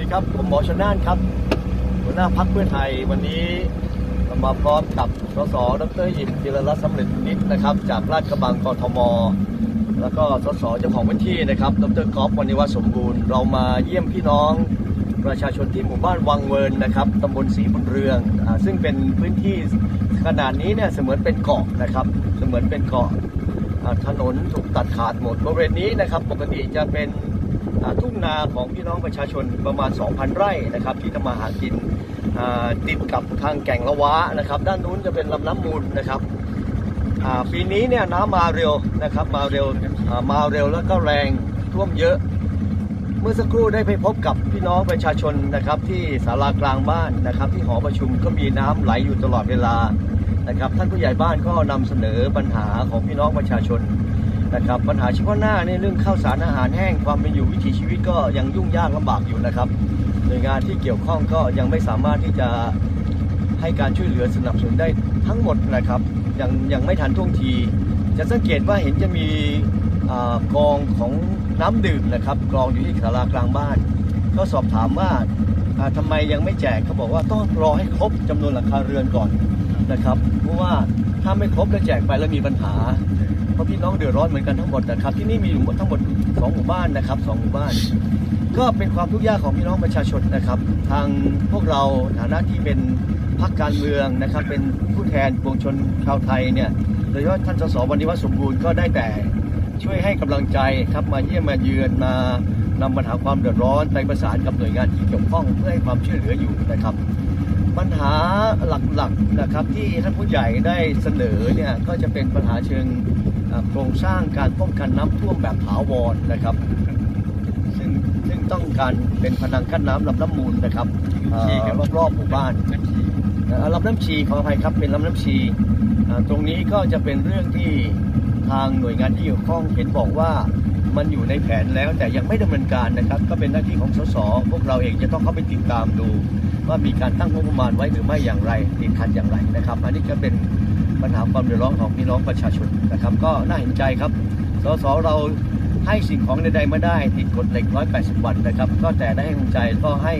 ดีครับ ผมหมอชนน่านครับ หัวหน้าพักเพื่อไทยวันนี้มาพร้อมกับสสดรอิมธีรรัตน์สำเร็จนิดนะครับ จากราชกระบังกทม แล้วก็สสเจ้าของพื้นที่นะครับดรกอล์ฟวณิวัฒสมบูรณ์ เรามาเยี่ยมพี่น้องประชาชนที่หมู่บ้านวังเวิร์นนะครับตำบลศรีบุญเรืองอซึ่งเป็นพื้นที่ขนาดนี้เนี่ยเสมือนเป็นเกาะนะครับ เสมือนเป็นเกาะถนนถูกตัดขาดหมดบริเวณนี้นะครับ ปกติจะเป็น ทุ่งนาของพี่น้องประชาชนประมาณ 2,000 ไร่นะครับที่ทำมาหากินติดกับทางแก่งละวะนะครับ ด้านนู้นจะเป็นลำน้ำมูลนะครับปีนี้เนี่ยน้ำมาเร็วนะครับมาเร็วมาเร็วแล้วก็แรงท่วมเยอะ เมื่อสักครู่ได้ไปพบกับพี่น้องประชาชนนะครับ ที่ศาลากลางบ้านนะครับ ที่หอประชุมก็มีน้ำไหลอยู่ตลอดเวลานะครับ ท่านผู้ใหญ่บ้านก็นำเสนอปัญหาของพี่น้องประชาชน นะครับปัญหาเฉพาะหน้าในเรื่องข้าวสารอาหารแห้งความเป็นอยู่วิถีชีวิตก็ยังยุ่งยากลำบากอยู่นะครับหน่วยงานที่เกี่ยวข้องก็ยังไม่สามารถที่จะให้การช่วยเหลือสนับสนุนได้ทั้งหมดนะครับยังยังไม่ทันท่วงที จะสังเกตว่าเห็นจะมีกองของน้ำดื่มนะครับกองอยู่ที่ศาลากลางบ้าน ก็สอบถามว่าอ่าทำไมยังไม่แจกเขาบอกว่าต้องรอให้ครบจำนวนหลังคาเรือนก่อนนะครับเพราะว่าถ้าไม่ครบแล้วแจกไปแล้วมีปัญหา ราะพี่น้องเดือดร้อนเหมือนกันทั้งหมดนะครับ ที่นี่มีอยู่ทั้งหมดสองหมู่บ้านนะครับสองหมู่บ้าน ก็เป็นความทุกข์ยากของพี่น้องประชาชนนะครับ ทางพวกเราฐานะที่เป็นพรรคการเมืองนะครับ เป็นผู้แทนปวงชนชาวไทยเนี่ยโดยเฉพาะท่านสสวันนิวัสมบูรณ์ก็ได้แต่ช่วยให้กำลังใจครับมาเยี่ยมมาเยือนมานำปัญหาความเดือดร้อนไปประสานกับหน่วยงานที่เกี่ยวข้องเพื่อให้ความช่วยเหลืออยู่นะครับ ปัญหาหลักๆนะครับที่ท่านผู้ใหญ่ได้เสนอเนี่ยก็จะเป็นปัญหาเชิงเอ่อโครงสร้างการป้องกันน้ำท่วมแบบถาวรนะครับ ซึ่งซึ่งต้องการเป็นพนังกั้นน้ำลำน้ำมูลนะครับเอ่อรอบๆหมู่บ้านเอ่อลำน้ำชีขออภัยครับเป็นลำน้ำชีเอ่อตรงนี้ก็จะเป็นเรื่องที่ทางหน่วยงานที่เกี่ยวข้องเห็นบอกว่ามันอยู่ในแผนแล้วแต่ยังไม่ดำเนินการนะครับ ก็เป็นหน้าที่ของสสพวกเราเองจะต้องเข้าไปติดตามดู ว่ามีการตั้งงบประมาณไว้หรือไม่อย่างไรติดขัดอย่างไรนะครับ อันนี้ก็เป็นปัญหาความเดือดร้อนของพี่น้องประชาชนนะครับ ก็น่าเห็นใจครับ สสเราให้สิ่งของใดๆไม่ได้ติดกฎเหล็ก 180 วันนะครับ ก็แต่ได้ให้กำลังใจก็ให้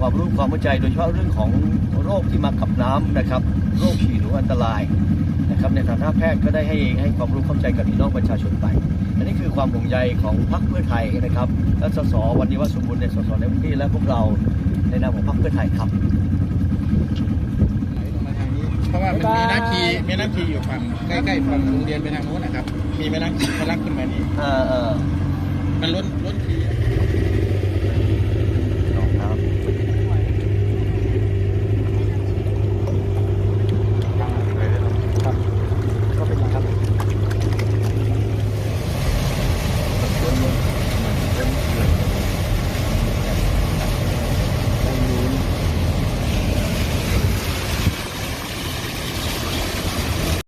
ความรู้ความเข้าใจโดยเฉพาะเรื่องของโรคที่มากับน้ำนะครับ โรคฉี่หนูอันตรายนะครับ ในฐานะแพทย์ก็ได้ให้ให้ความรู้เข้าใจกับพี่น้องประชาชนไป อันนี้คือความห่วงใยของพรรคเพื่อไทยนะครับ และสสวันนี้ว่าสมบูรณ์ในสสในพื้นที่และพวกเรา ในนามของพรรคเพื่อไทยครับไหลลงมาทางนี้เพราะว่ามันมีน้ำชีแม่น้ำชีอยู่ฝั่งใกล้ๆฝั่งโรงเรียนไปทางโน้นนะครับ มีแม่น้ำชีทะลักขึ้นมานี่เออเออมันล้นล้น